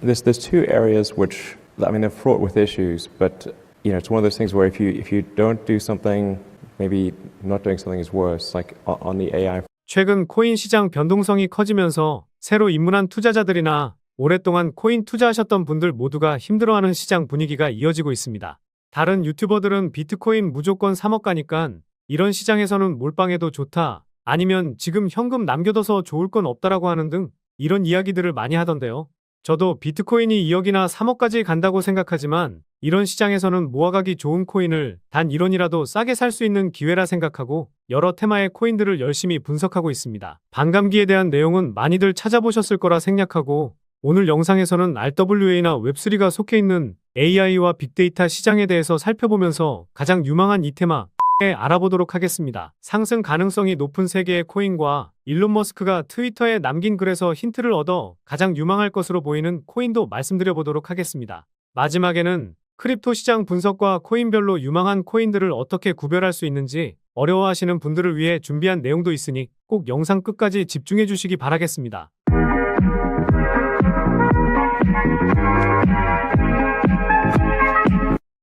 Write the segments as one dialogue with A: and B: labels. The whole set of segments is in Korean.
A: There's there's two areas which I mean they're fraught with issues, but you know it's one of those things where if you if you don't do something, maybe not doing something is worse. Like on the AI
B: 최근 코인 시장 변동성이 커지면서 새로 입문한 투자자들이나 오랫동안 코인 투자하셨던 분들 모두가 힘들어하는 시장 분위기가 이어지고 있습니다. 다른 유튜버들은 비트코인 무조건 3억 가니까 이런 시장에서는 몰빵해도 좋다. 아니면 지금 현금 남겨둬서 좋을 건 없다라고 하는 등 이런 이야기들을 많이 하던데요. 저도 비트코인이 2억이나 3억까지 간다고 생각하지만 이런 시장에서는 모아가기 좋은 코인을 단 1원이라도 싸게 살 수 있는 기회라 생각하고 여러 테마의 코인들을 열심히 분석하고 있습니다. 반감기에 대한 내용은 많이들 찾아보셨을 거라 생략하고 오늘 영상에서는 RWA나 웹3가 속해 있는 AI와 빅데이터 시장에 대해서 살펴보면서 가장 유망한 이 테마 에 알아보도록 하겠습니다. 상승 가능성이 높은 세계의 코인과 일론 머스크가 트위터에 남긴 글에서 힌트를 얻어 가장 유망할 것으로 보이는 코인도 말씀드려 보도록 하겠습니다. 마지막에는 크립토 시장 분석과 코인별로 유망한 코인들을 어떻게 구별할 수 있는지 어려워하시는 분들을 위해 준비한 내용도 있으니 꼭 영상 끝까지 집중해 주시기 바라겠습니다.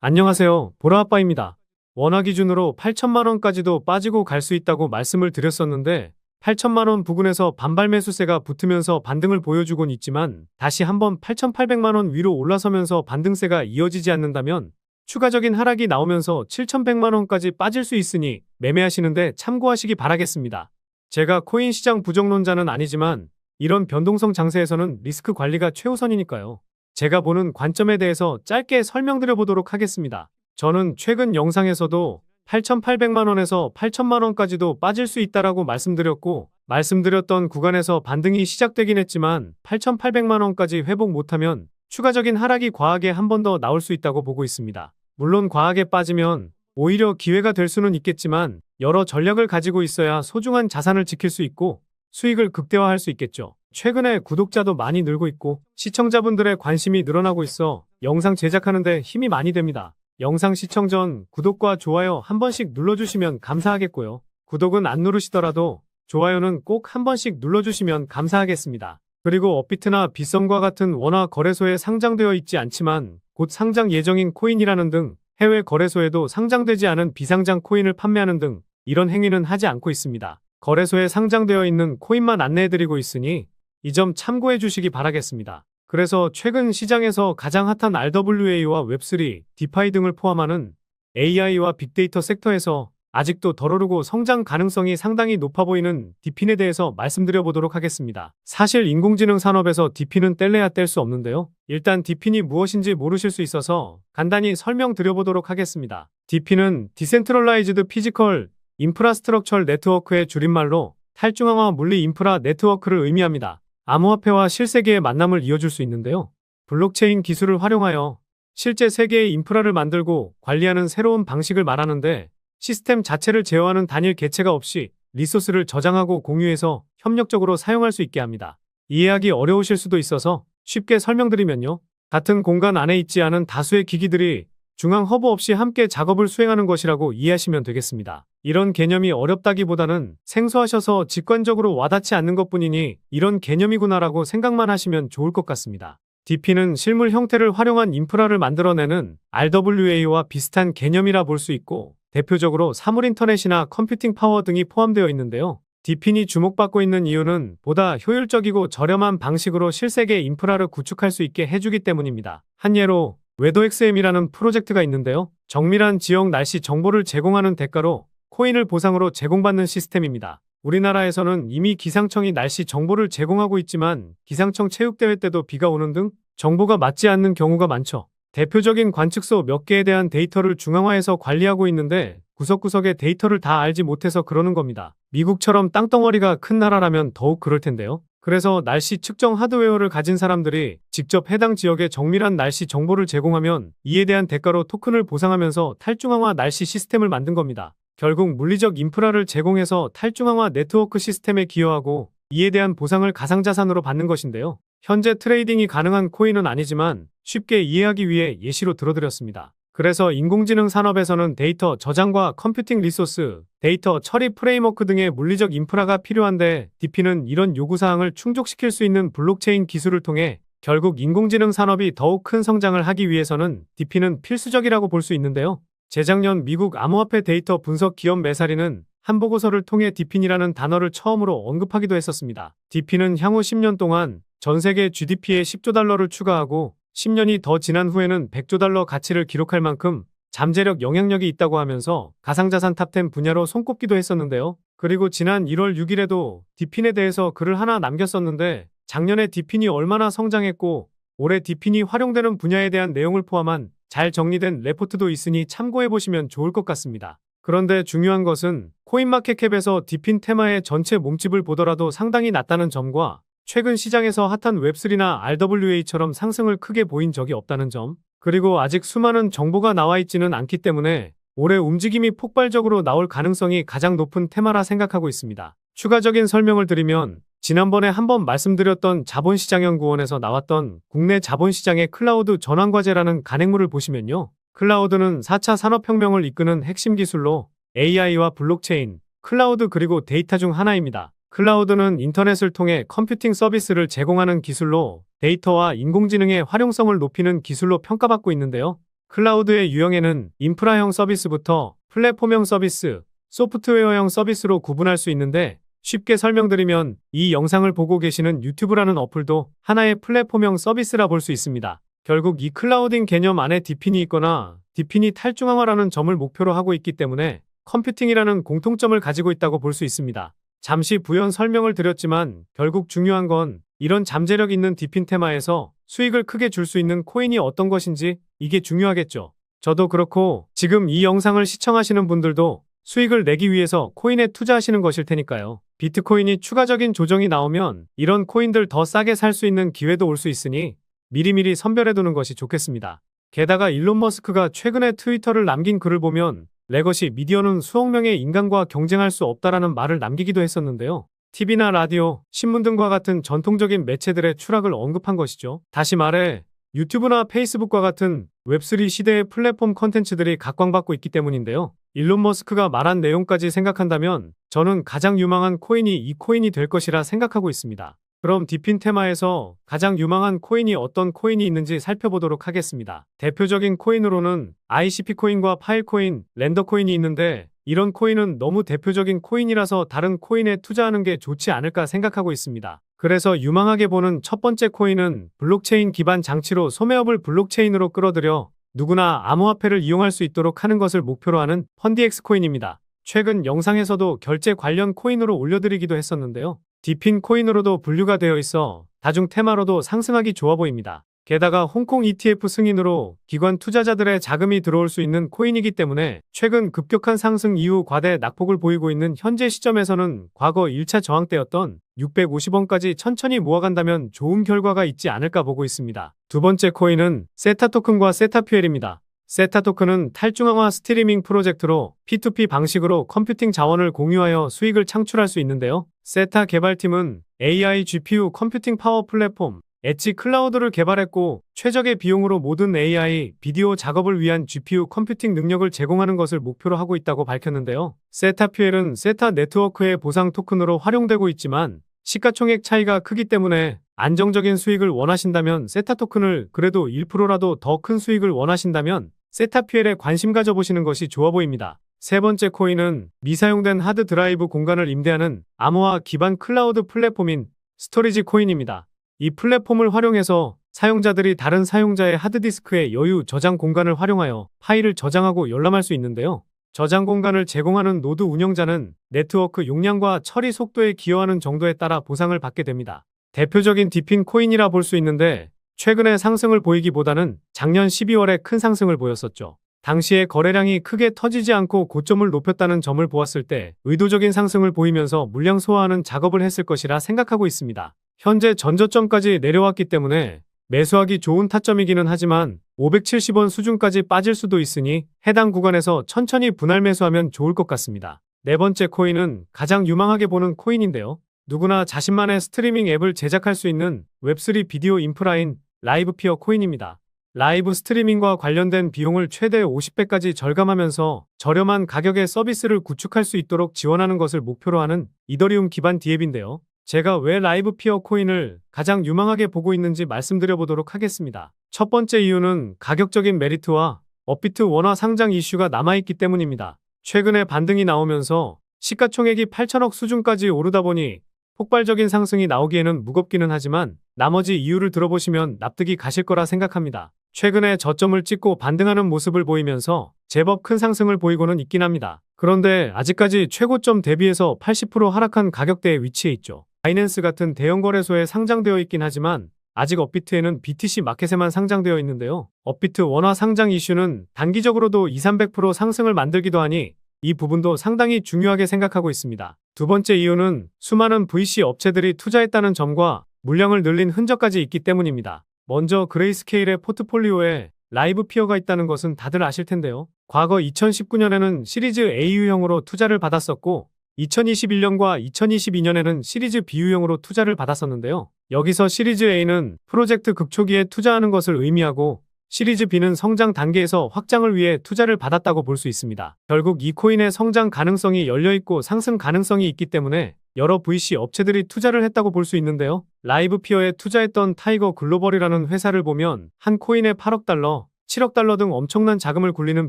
B: 안녕하세요. 보라아빠입니다. 원화 기준으로 8천만 원까지도 빠지고 갈 수 있다고 말씀을 드렸었는데 8천만 원 부근에서 반발 매수세가 붙으면서 반등을 보여주곤 있지만 다시 한번 8,800만 원 위로 올라서면서 반등세가 이어지지 않는다면 추가적인 하락이 나오면서 7,100만 원까지 빠질 수 있으니 매매하시는데 참고하시기 바라겠습니다. 제가 코인 시장 부정론자는 아니지만 이런 변동성 장세에서는 리스크 관리가 최우선이니까요. 제가 보는 관점에 대해서 짧게 설명드려 보도록 하겠습니다. 저는 최근 영상에서도 8,800만 원에서 8천만 원까지도 빠질 수 있다라고 말씀드렸고 말씀드렸던 구간에서 반등이 시작되긴 했지만 8,800만 원까지 회복 못하면 추가적인 하락이 과하게 한 번 더 나올 수 있다고 보고 있습니다. 물론 과하게 빠지면 오히려 기회가 될 수는 있겠지만 여러 전략을 가지고 있어야 소중한 자산을 지킬 수 있고 수익을 극대화할 수 있겠죠. 최근에 구독자도 많이 늘고 있고 시청자분들의 관심이 늘어나고 있어 영상 제작하는데 힘이 많이 됩니다. 영상 시청 전 구독과 좋아요 한 번씩 눌러주시면 감사하겠고요. 구독은 안 누르시더라도 좋아요는 꼭 한 번씩 눌러주시면 감사하겠습니다. 그리고 업비트나 빗썸과 같은 원화 거래소에 상장되어 있지 않지만 곧 상장 예정인 코인이라는 등 해외 거래소에도 상장되지 않은 비상장 코인을 판매하는 등 이런 행위는 하지 않고 있습니다. 거래소에 상장되어 있는 코인만 안내해드리고 있으니 이 점 참고해 주시기 바라겠습니다. 그래서 최근 시장에서 가장 핫한 RWA와 웹3, 디파이 등을 포함하는 AI와 빅데이터 섹터에서 아직도 덜 오르고 성장 가능성이 상당히 높아 보이는 디핀에 대해서 말씀드려 보도록 하겠습니다. 사실 인공지능 산업에서 디핀은 뗄래야 뗄 수 없는데요. 일단 디핀이 무엇인지 모르실 수 있어서 간단히 설명드려 보도록 하겠습니다. 디핀은 디센트럴라이즈드 피지컬 인프라스트럭처 네트워크의 줄임말로 탈중앙화 물리 인프라 네트워크를 의미합니다. 암호화폐와 실세계의 만남을 이어줄 수 있는데요. 블록체인 기술을 활용하여 실제 세계의 인프라를 만들고 관리하는 새로운 방식을 말하는데 시스템 자체를 제어하는 단일 개체가 없이 리소스를 저장하고 공유해서 협력적으로 사용할 수 있게 합니다. 이해하기 어려우실 수도 있어서 쉽게 설명드리면요. 같은 공간 안에 있지 않은 다수의 기기들이 중앙 허브 없이 함께 작업을 수행하는 것이라고 이해하시면 되겠습니다. 이런 개념이 어렵다기보다는 생소하셔서 직관적으로 와닿지 않는 것 뿐이니 이런 개념이구나라고 생각만 하시면 좋을 것 같습니다. DP는 실물 형태를 활용한 인프라를 만들어내는 RWA와 비슷한 개념이라 볼 수 있고 대표적으로 사물 인터넷이나 컴퓨팅 파워 등이 포함되어 있는데요. 디핀이 주목받고 있는 이유는 보다 효율적이고 저렴한 방식으로 실세계 인프라를 구축할 수 있게 해주기 때문입니다. 한 예로 웨더XM이라는 프로젝트가 있는데요. 정밀한 지역 날씨 정보를 제공하는 대가로 코인을 보상으로 제공받는 시스템입니다. 우리나라에서는 이미 기상청이 날씨 정보를 제공하고 있지만 기상청 체육대회 때도 비가 오는 등 정보가 맞지 않는 경우가 많죠. 대표적인 관측소 몇 개에 대한 데이터를 중앙화해서 관리하고 있는데 구석구석의 데이터를 다 알지 못해서 그러는 겁니다. 미국처럼 땅덩어리가 큰 나라라면 더욱 그럴 텐데요. 그래서 날씨 측정 하드웨어를 가진 사람들이 직접 해당 지역의 정밀한 날씨 정보를 제공하면 이에 대한 대가로 토큰을 보상하면서 탈중앙화 날씨 시스템을 만든 겁니다. 결국 물리적 인프라를 제공해서 탈중앙화 네트워크 시스템에 기여하고 이에 대한 보상을 가상자산으로 받는 것인데요. 현재 트레이딩이 가능한 코인은 아니지만 쉽게 이해하기 위해 예시로 들어드렸습니다. 그래서 인공지능 산업에서는 데이터 저장과 컴퓨팅 리소스, 데이터 처리 프레임워크 등의 물리적 인프라가 필요한데 DP는 이런 요구사항을 충족시킬 수 있는 블록체인 기술을 통해 결국 인공지능 산업이 더욱 큰 성장을 하기 위해서는 DP는 필수적이라고 볼 수 있는데요. 재작년 미국 암호화폐 데이터 분석 기업 메사리는 한 보고서를 통해 DP이라는 단어를 처음으로 언급하기도 했었습니다. DP는 향후 10년 동안 전 세계 GDP에 10조 달러를 추가하고 10년이 더 지난 후에는 100조 달러 가치를 기록할 만큼 잠재력 영향력이 있다고 하면서 가상자산 탑10 분야로 손꼽기도 했었는데요. 그리고 지난 1월 6일에도 디핀에 대해서 글을 하나 남겼었는데 작년에 디핀이 얼마나 성장했고 올해 디핀이 활용되는 분야에 대한 내용을 포함한 잘 정리된 레포트도 있으니 참고해 보시면 좋을 것 같습니다. 그런데 중요한 것은 코인마켓캡에서 디핀 테마의 전체 몸집을 보더라도 상당히 낮다는 점과 최근 시장에서 핫한 웹3나 RWA처럼 상승을 크게 보인 적이 없다는 점, 그리고 아직 수많은 정보가 나와 있지는 않기 때문에 올해 움직임이 폭발적으로 나올 가능성이 가장 높은 테마라 생각하고 있습니다. 추가적인 설명을 드리면 지난번에 한번 말씀드렸던 자본시장연구원에서 나왔던 국내 자본시장의 클라우드 전환과제라는 간행물을 보시면요. 클라우드는 4차 산업혁명을 이끄는 핵심 기술로 AI와 블록체인, 클라우드 그리고 데이터 중 하나입니다. 클라우드는 인터넷을 통해 컴퓨팅 서비스를 제공하는 기술로 데이터와 인공지능의 활용성을 높이는 기술로 평가받고 있는데요. 클라우드의 유형에는 인프라형 서비스부터 플랫폼형 서비스, 소프트웨어형 서비스로 구분할 수 있는데 쉽게 설명드리면 이 영상을 보고 계시는 유튜브라는 어플도 하나의 플랫폼형 서비스라 볼 수 있습니다. 결국 이 클라우딩 개념 안에 디핀이 있거나 디핀이 탈중앙화라는 점을 목표로 하고 있기 때문에 컴퓨팅이라는 공통점을 가지고 있다고 볼 수 있습니다. 잠시 부연 설명을 드렸지만 결국 중요한 건 이런 잠재력 있는 디핀 테마에서 수익을 크게 줄 수 있는 코인이 어떤 것인지 이게 중요하겠죠. 저도 그렇고 지금 이 영상을 시청하시는 분들도 수익을 내기 위해서 코인에 투자하시는 것일 테니까요. 비트코인이 추가적인 조정이 나오면 이런 코인들 더 싸게 살 수 있는 기회도 올 수 있으니 미리미리 선별해두는 것이 좋겠습니다. 게다가 일론 머스크가 최근에 트위터를 남긴 글을 보면 레거시 미디어는 수억 명의 인간과 경쟁할 수 없다라는 말을 남기기도 했었는데요. TV나 라디오, 신문 등과 같은 전통적인 매체들의 추락을 언급한 것이죠. 다시 말해 유튜브나 페이스북과 같은 웹3 시대의 플랫폼 컨텐츠들이 각광받고 있기 때문인데요. 일론 머스크가 말한 내용까지 생각한다면 저는 가장 유망한 코인이 이 코인이 될 것이라 생각하고 있습니다. 그럼 디핀 테마에서 가장 유망한 코인이 어떤 코인이 있는지 살펴보도록 하겠습니다. 대표적인 코인으로는 ICP 코인과 파일 코인, 랜더 코인이 있는데 이런 코인은 너무 대표적인 코인이라서 다른 코인에 투자하는 게 좋지 않을까 생각하고 있습니다. 그래서 유망하게 보는 첫 번째 코인은 블록체인 기반 장치로 소매업을 블록체인으로 끌어들여 누구나 암호화폐를 이용할 수 있도록 하는 것을 목표로 하는 펀디엑스 코인입니다. 최근 영상에서도 결제 관련 코인으로 올려드리기도 했었는데요. 디핀 코인으로도 분류가 되어 있어 다중 테마로도 상승하기 좋아 보입니다. 게다가 홍콩 ETF 승인으로 기관 투자자들의 자금이 들어올 수 있는 코인이기 때문에 최근 급격한 상승 이후 과대 낙폭을 보이고 있는 현재 시점에서는 과거 1차 저항 때였던 650원까지 천천히 모아간다면 좋은 결과가 있지 않을까 보고 있습니다. 두 번째 코인은 세타 토큰과 세타 퓨엘입니다. 세타 토큰은 탈중앙화 스트리밍 프로젝트로 P2P 방식으로 컴퓨팅 자원을 공유하여 수익을 창출할 수 있는데요. 세타 개발팀은 AI GPU 컴퓨팅 파워 플랫폼 엣지 클라우드를 개발했고 최적의 비용으로 모든 AI, 비디오 작업을 위한 GPU 컴퓨팅 능력을 제공하는 것을 목표로 하고 있다고 밝혔는데요. 세타퓨엘은 세타 네트워크의 보상 토큰으로 활용되고 있지만 시가총액 차이가 크기 때문에 안정적인 수익을 원하신다면 세타 토큰을 그래도 1%라도 더 큰 수익을 원하신다면 세타퓨엘에 관심 가져보시는 것이 좋아 보입니다. 세 번째 코인은 미사용된 하드 드라이브 공간을 임대하는 암호화 기반 클라우드 플랫폼인 스토리지 코인입니다. 이 플랫폼을 활용해서 사용자들이 다른 사용자의 하드디스크의 여유 저장 공간을 활용하여 파일을 저장하고 열람할 수 있는데요. 저장 공간을 제공하는 노드 운영자는 네트워크 용량과 처리 속도에 기여하는 정도에 따라 보상을 받게 됩니다. 대표적인 디핀 코인이라 볼 수 있는데 최근에 상승을 보이기보다는 작년 12월에 큰 상승을 보였었죠. 당시에 거래량이 크게 터지지 않고 고점을 높였다는 점을 보았을 때 의도적인 상승을 보이면서 물량 소화하는 작업을 했을 것이라 생각하고 있습니다. 현재 전저점까지 내려왔기 때문에 매수하기 좋은 타점이기는 하지만 570원 수준까지 빠질 수도 있으니 해당 구간에서 천천히 분할 매수하면 좋을 것 같습니다. 네 번째 코인은 가장 유망하게 보는 코인인데요. 누구나 자신만의 스트리밍 앱을 제작할 수 있는 웹3 비디오 인프라인 라이브 피어 코인입니다. 라이브 스트리밍과 관련된 비용을 최대 50배까지 절감하면서 저렴한 가격의 서비스를 구축할 수 있도록 지원하는 것을 목표로 하는 이더리움 기반 디앱인데요. 제가 왜 라이브 피어 코인을 가장 유망하게 보고 있는지 말씀드려 보도록 하겠습니다. 첫 번째 이유는 가격적인 메리트와 업비트 원화 상장 이슈가 남아있기 때문입니다. 최근에 반등이 나오면서 시가총액이 8천억 수준까지 오르다 보니 폭발적인 상승이 나오기에는 무겁기는 하지만 나머지 이유를 들어보시면 납득이 가실 거라 생각합니다. 최근에 저점을 찍고 반등하는 모습을 보이면서 제법 큰 상승을 보이고는 있긴 합니다. 그런데 아직까지 최고점 대비해서 80% 하락한 가격대에 위치해 있죠. 바이낸스 같은 대형 거래소에 상장되어 있긴 하지만 아직 업비트에는 BTC 마켓에만 상장되어 있는데요. 업비트 원화 상장 이슈는 단기적으로도 2, 300% 상승을 만들기도 하니 이 부분도 상당히 중요하게 생각하고 있습니다. 두 번째 이유는 수많은 VC 업체들이 투자했다는 점과 물량을 늘린 흔적까지 있기 때문입니다. 먼저 그레이스케일의 포트폴리오에 라이브 피어가 있다는 것은 다들 아실 텐데요. 과거 2019년에는 시리즈 A유형으로 투자를 받았었고 2021년과 2022년에는 시리즈 B유형으로 투자를 받았었는데요. 여기서 시리즈 A는 프로젝트 급초기에 투자하는 것을 의미하고 시리즈 B는 성장 단계에서 확장을 위해 투자를 받았다고 볼 수 있습니다. 결국 이 코인의 성장 가능성이 열려있고 상승 가능성이 있기 때문에 여러 VC 업체들이 투자를 했다고 볼 수 있는데요. 라이브 피어에 투자했던 타이거 글로벌이라는 회사를 보면 한 코인에 8억 달러, 7억 달러 등 엄청난 자금을 굴리는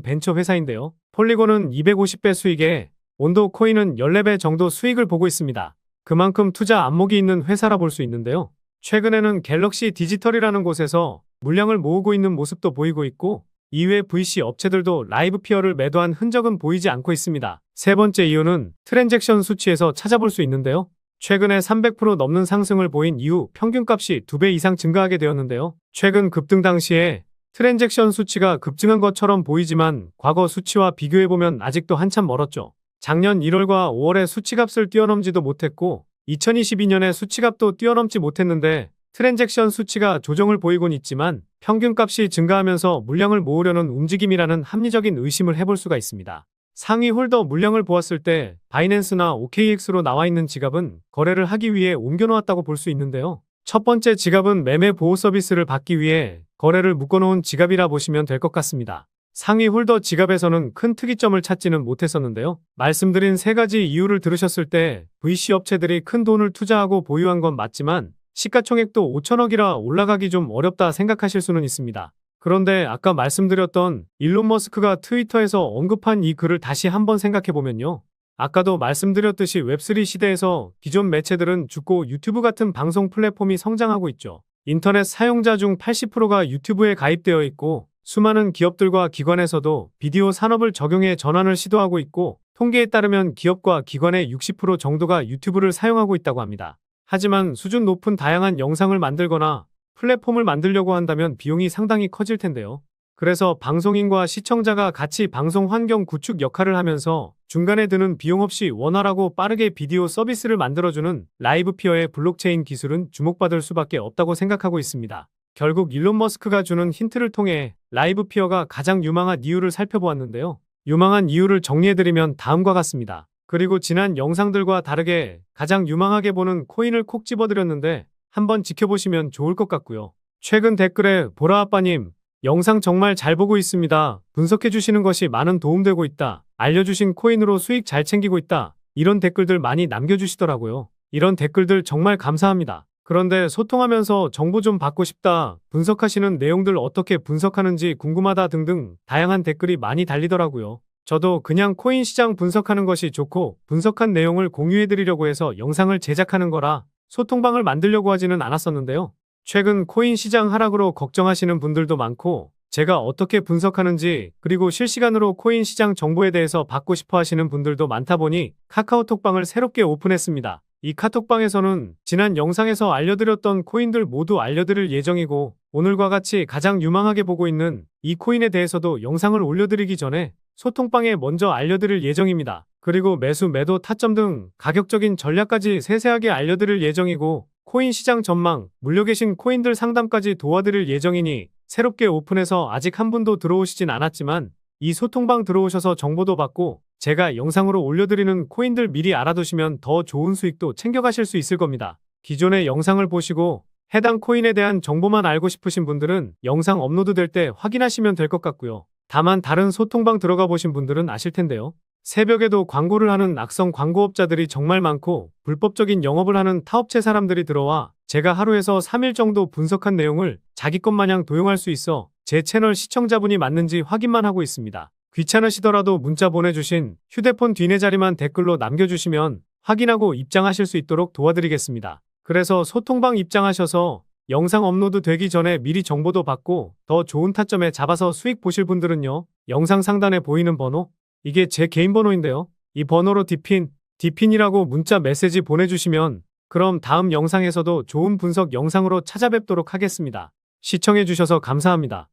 B: 벤처 회사인데요. 폴리곤은 250배 수익에 온도 코인은 14배 정도 수익을 보고 있습니다. 그만큼 투자 안목이 있는 회사라 볼 수 있는데요. 최근에는 갤럭시 디지털이라는 곳에서 물량을 모으고 있는 모습도 보이고 있고 이외 VC 업체들도 라이브 피어를 매도한 흔적은 보이지 않고 있습니다. 세 번째 이유는 트랜잭션 수치에서 찾아볼 수 있는데요. 최근에 300% 넘는 상승을 보인 이후 평균값이 2배 이상 증가하게 되었는데요. 최근 급등 당시에 트랜잭션 수치가 급증한 것처럼 보이지만 과거 수치와 비교해보면 아직도 한참 멀었죠. 작년 1월과 5월에 수치값을 뛰어넘지도 못했고 2022년에 수치값도 뛰어넘지 못했는데 트랜잭션 수치가 조정을 보이곤 있지만 평균값이 증가하면서 물량을 모으려는 움직임이라는 합리적인 의심을 해볼 수가 있습니다. 상위 홀더 물량을 보았을 때 바이낸스나 OKX로 나와 있는 지갑은 거래를 하기 위해 옮겨놓았다고 볼 수 있는데요. 첫 번째 지갑은 매매 보호 서비스를 받기 위해 거래를 묶어놓은 지갑이라 보시면 될 것 같습니다. 상위 홀더 지갑에서는 큰 특이점을 찾지는 못했었는데요. 말씀드린 세 가지 이유를 들으셨을 때 VC 업체들이 큰 돈을 투자하고 보유한 건 맞지만 시가총액도 5천억이라 올라가기 좀 어렵다 생각하실 수는 있습니다. 그런데 아까 말씀드렸던 일론 머스크가 트위터에서 언급한 이 글을 다시 한번 생각해보면요. 아까도 말씀드렸듯이 웹3 시대에서 기존 매체들은 죽고 유튜브 같은 방송 플랫폼이 성장하고 있죠. 인터넷 사용자 중 80%가 유튜브에 가입되어 있고 수많은 기업들과 기관에서도 비디오 산업을 적용해 전환을 시도하고 있고 통계에 따르면 기업과 기관의 60% 정도가 유튜브를 사용하고 있다고 합니다. 하지만 수준 높은 다양한 영상을 만들거나 플랫폼을 만들려고 한다면 비용이 상당히 커질 텐데요. 그래서 방송인과 시청자가 같이 방송 환경 구축 역할을 하면서 중간에 드는 비용 없이 원활하고 빠르게 비디오 서비스를 만들어주는 라이브 피어의 블록체인 기술은 주목받을 수밖에 없다고 생각하고 있습니다. 결국 일론 머스크가 주는 힌트를 통해 라이브 피어가 가장 유망한 이유를 살펴보았는데요. 유망한 이유를 정리해드리면 다음과 같습니다. 그리고 지난 영상들과 다르게 가장 유망하게 보는 코인을 콕 집어드렸는데 한번 지켜보시면 좋을 것 같고요. 최근 댓글에 보라아빠님 영상 정말 잘 보고 있습니다. 분석해 주시는 것이 많은 도움되고 있다. 알려주신 코인으로 수익 잘 챙기고 있다. 이런 댓글들 많이 남겨주시더라고요. 이런 댓글들 정말 감사합니다. 그런데 소통하면서 정보 좀 받고 싶다. 분석하시는 내용들 어떻게 분석하는지 궁금하다 등등 다양한 댓글이 많이 달리더라고요. 저도 그냥 코인 시장 분석하는 것이 좋고 분석한 내용을 공유해드리려고 해서 영상을 제작하는 거라 소통방을 만들려고 하지는 않았었는데요. 최근 코인 시장 하락으로 걱정하시는 분들도 많고 제가 어떻게 분석하는지 그리고 실시간으로 코인 시장 정보에 대해서 받고 싶어 하시는 분들도 많다 보니 카카오톡방을 새롭게 오픈했습니다. 이 카톡방에서는 지난 영상에서 알려드렸던 코인들 모두 알려드릴 예정이고 오늘과 같이 가장 유망하게 보고 있는 이 코인에 대해서도 영상을 올려드리기 전에 소통방에 먼저 알려드릴 예정입니다. 그리고 매수, 매도, 타점 등 가격적인 전략까지 세세하게 알려드릴 예정이고 코인 시장 전망, 물려 계신 코인들 상담까지 도와드릴 예정이니 새롭게 오픈해서 아직 한 분도 들어오시진 않았지만 이 소통방 들어오셔서 정보도 받고 제가 영상으로 올려드리는 코인들 미리 알아두시면 더 좋은 수익도 챙겨가실 수 있을 겁니다. 기존의 영상을 보시고 해당 코인에 대한 정보만 알고 싶으신 분들은 영상 업로드 될 때 확인하시면 될 것 같고요. 다만 다른 소통방 들어가 보신 분들은 아실 텐데요. 새벽에도 광고를 하는 악성 광고업자들이 정말 많고 불법적인 영업을 하는 타업체 사람들이 들어와 제가 하루에서 3일 정도 분석한 내용을 자기 것 마냥 도용할 수 있어 제 채널 시청자분이 맞는지 확인만 하고 있습니다. 귀찮으시더라도 문자 보내주신 휴대폰 뒤네 자리만 댓글로 남겨주시면 확인하고 입장하실 수 있도록 도와드리겠습니다. 그래서 소통방 입장하셔서 영상 업로드 되기 전에 미리 정보도 받고 더 좋은 타점에 잡아서 수익 보실 분들은요. 영상 상단에 보이는 번호 이게 제 개인 번호인데요. 이 번호로 디핀, 디핀이라고 문자 메시지 보내주시면 그럼 다음 영상에서도 좋은 분석 영상으로 찾아뵙도록 하겠습니다. 시청해주셔서 감사합니다.